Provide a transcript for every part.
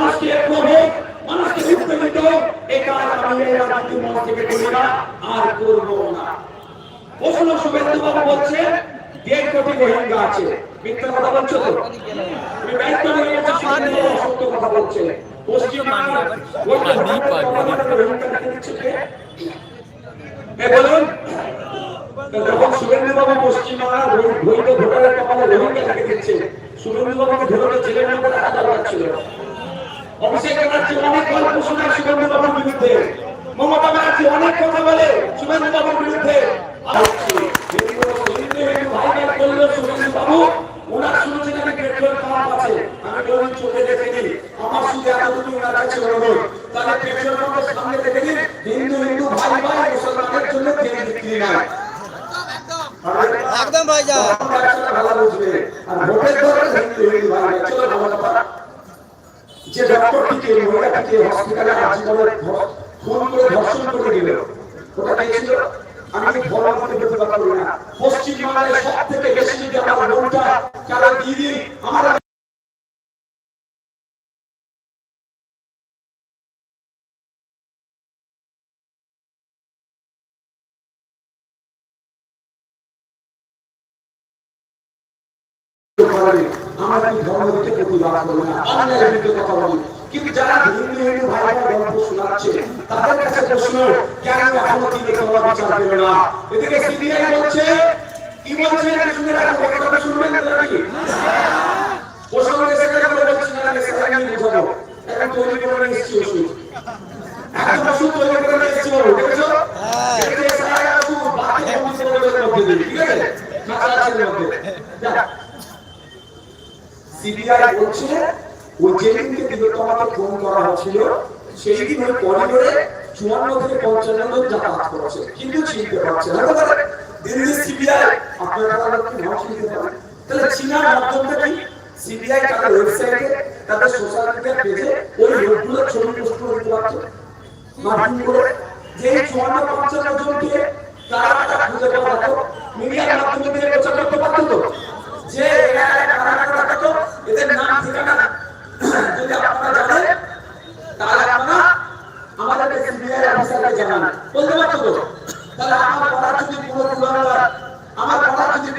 মানুষকে একমত হোক, মানুষকে উত্তেজিত হোক এই কাজ আমি এই রাজনীতি মঞ্চ থেকে করি না, আর করব না। প্রশ্ন শুভেন্দু বাবু বলছে দেড় কোটি রোহিঙ্গা আছে। মিথ্যা কথা বলছো তো? তুমি দায়িত্ব নিয়ে সত্য কথা বলছে। পশ্চিমবাংলার বলুন যখন শুভেন্দু বাবু পশ্চিমবাংলার বৈধ ভোটারের কপালে রোহিঙ্গা লিখে দিচ্ছে। শুভেন্দু বাবুকে ধরে জেলের মধ্যে রাখা ছিল অভিষেক ব্যানার্জি অনেক গল্প শোনায় শুভেন্দু বাবুর বিরুদ্ধে। মমতা ব্যানার্জি অনেক কথা বলে শুভেন্দু বাবুর বিরুদ্ধে। হিন্দু ভাই একদম ভাইজান। ভালো বুঝবে। আর ভোটের দরকার হিন্দু হিন্দু ভাই। চলো ভালো কথা। যে ডক্টরটিকে মহিলাটিকে হসপিটালে আজীবনের ফোন করে ধর্ষণ করে দিল ওটা কে ছিল আমি সব থেকে বেশি যদি আমার। আমরা কি ধর্ম থেকে প্রতিবাদ করি না অন্যায় বিরুদ্ধে কথা বলি। কিন্তু যারা হিন্দু হিন্দু ভাই ভাই গল্প শোনাচ্ছে, তাদের কাছে প্রশ্ন, কেন এখনও তিনি তোমরা বিচার পেল না? এদিকে সিবিআই বলছে, কি বলছে? এটা শুনে রাখো কথা শুনবেন নাকি? প্রশ্ন এসে গেলে বলে বলছি না এসে আমি বুঝাবো এখন তৈরি করে এসেছি ওষুধ এখন ওষুধ তৈরি করে এসেছি বাবু দেখেছ দেখতে এসে আগে ওষুধ বাকি কমিশন মধ্যে দিই ঠিক আছে কাঁচা আছে মধ্যে যা সিবিআই বলছে ওই যেদিনকে তিলোত্তমাকে ফোন করা হচ্ছিল, সেই দিন ওই করিডোরে চুয়ান্ন থেকে পঞ্চান্ন জন যাতায়াত করছে। কিন্তু চিনতে পারছে না। দিল্লি সিবিআই আপনারা তাহলে নাম চিনতে পারেন। তাহলে চীনার মাধ্যমটা কি? সিবিআই তাদের ওয়েবসাইটে তাদের সোশ্যাল মিডিয়া পেজে ওই লোকগুলোর ছবি পোস্ট করে দিতে পারছে মাধ্যম করে। যে চুয়ান্ন, পঞ্চান্ন জনকে তারা খুঁজে পাওয়া মিডিয়ার মাধ্যমে প্রচার করতে পারতো তো যে এরা কারা কারা থাকতো এদের নাম ঠিকানা যদি আপনারা জানেন তাহলে আপনারা আমাদের সিবিআই অফিসারকে জানান বলতে পারতো তো তাহলে আমার পড়া যদি কোনো কুলাঙ্গার আমার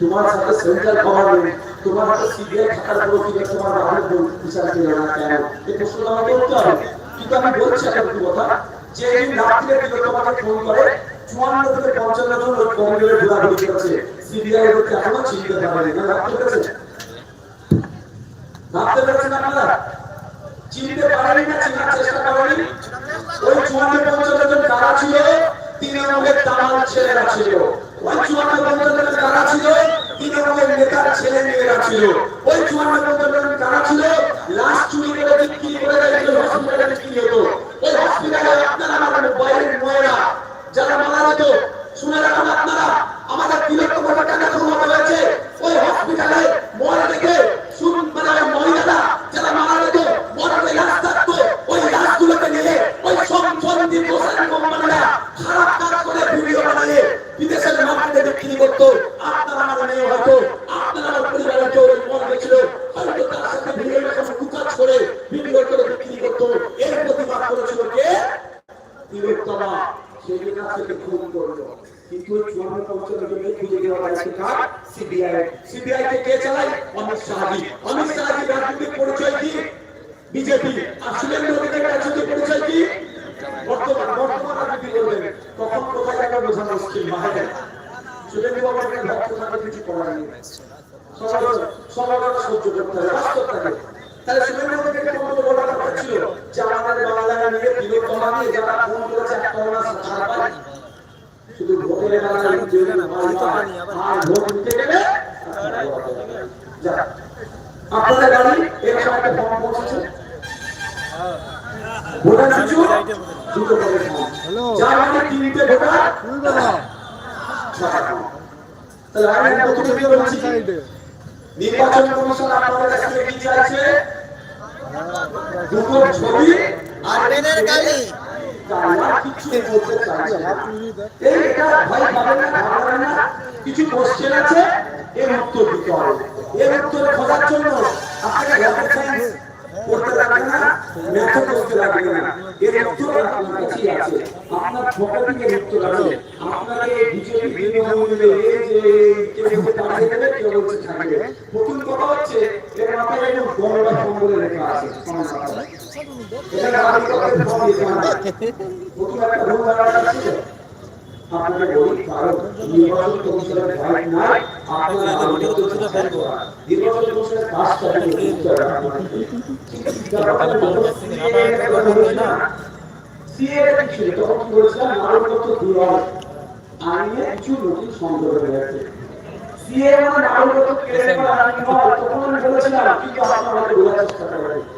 তোমার সাথে সেন্ট্রাল গভর্নমেন্ট তোমার হাতে সিবিআই থাকার পরেও কি তোমার রাহুল বিচার দিল না কেন? এই প্রশ্নটা আমাকে করতে হবে। কিন্তু আমি বলছি একটা কথা। যে এই রাত্রে কিন্তু তোমাকে ফোন করে? চুয়ান্ন থেকে পঞ্চান্ন জন ওই করিডোরে ঘোরাঘুরি করেছে। সিবিআই ওদেরকে এখনও চিনতে পারেনি। না ভাবতে পেরেছে ভাবতে পেরেছেন আপনারা? চিনতে পারেনি না চিনার চেষ্টা করেনি? ওই চুয়ান্ন পঞ্চান্ন জন কারা ছিল? তৃণমূলের দামাল ছেলেরা ছিল। ওই চুয়ান্ন জন কারা ছিল তৃণমূলের নেতার ছেলে, মেয়েরা ছিল। ওই চুয়ান্ন জন কারা ছিল হয়েছে কার সিবিআই সিবিআই কে কে চালায়? অমিত শাহজি। অমিত শাহজি, রাজনৈতিক পরিচয় কি? বিজেপি আর সুরেন্দ্র অধিকারী রাজনৈতিক পরিচয় কি? বর্তমান বর্তমান রাজনীতি করবেন। তখন কোথায় টাকা বোঝা মুশকিল বাইরে সুরেন্দ্র বাবুকে ভক্ত থাকলে কিছু করার নেই। সমালোচনা সহ্য করতে হবে, বাস্তব থাকে তাহলে সুরেন্দ্র অধিকারী কত বড় কথা ছিল যে আমাদের বাংলায় নিয়ে তিলোত্তমা নিয়ে যারা ফোন করেছে একটা ছাড় পায়। শুধু ভোটের বেলা জেলে মারি আর ভোট দিতে গেলে আপনাদের বাড়ি এরকম একটা ফর্ম পৌঁছেছে ভোটার কিছু দুটো করে যার মানে তিনটে ভোটার তাহলে আমি প্রথমে বলছি? নির্বাচন কমিশন আপনাদের কাছ কি চাইছে? দুটো ছবি আর কালি। কিছু কোশ্চেন আছে এর উত্তর দিতে হবে এর উত্তর খোঁজার জন্য আপনাকে রকেট সায়েন্স করতে লাগবে না ম্যাথও করতে লাগবে না এর উত্তর আপনার কাছেই আছে আপনার ছোটা থেকে উত্তর আছে আপনাকে বিজেপি তৃণমূলে এই যে কেউ বলছে দেবে কেউ বলছে ছাড়িয়ে প্রথম কথা হচ্ছে এর মাথায় একদম গঙ্গা সম্বলে লেখা আছে সিএর কিছু কি নতুন সংযোগ হয়েছে সিএ মানে নাগরিকত্ব কেড়ে নেওয়া আইন হওয়া তখন আমি বলেছিলাম কিন্তু আপনারা বোঝার চেষ্টা করেন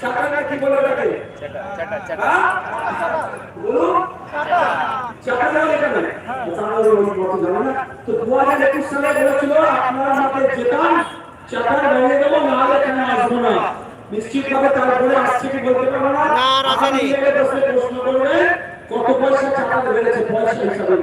চাকরিটা কি বলে থাকে হ্যাঁ? বলুন চাকরি বলে কেন চাকরি বলে জানো না। তো দু হাজার একুশ সালে বলেছিল আপনারা আমাকে যেতাম চাকরি ভেঙে দেবো না। হলে কেন আসব না? নিশ্চিতভাবে তারপরে আসছে কি বলতে পারব না? না, প্রশ্ন কত পয়সা বেড়েছে হিসাবে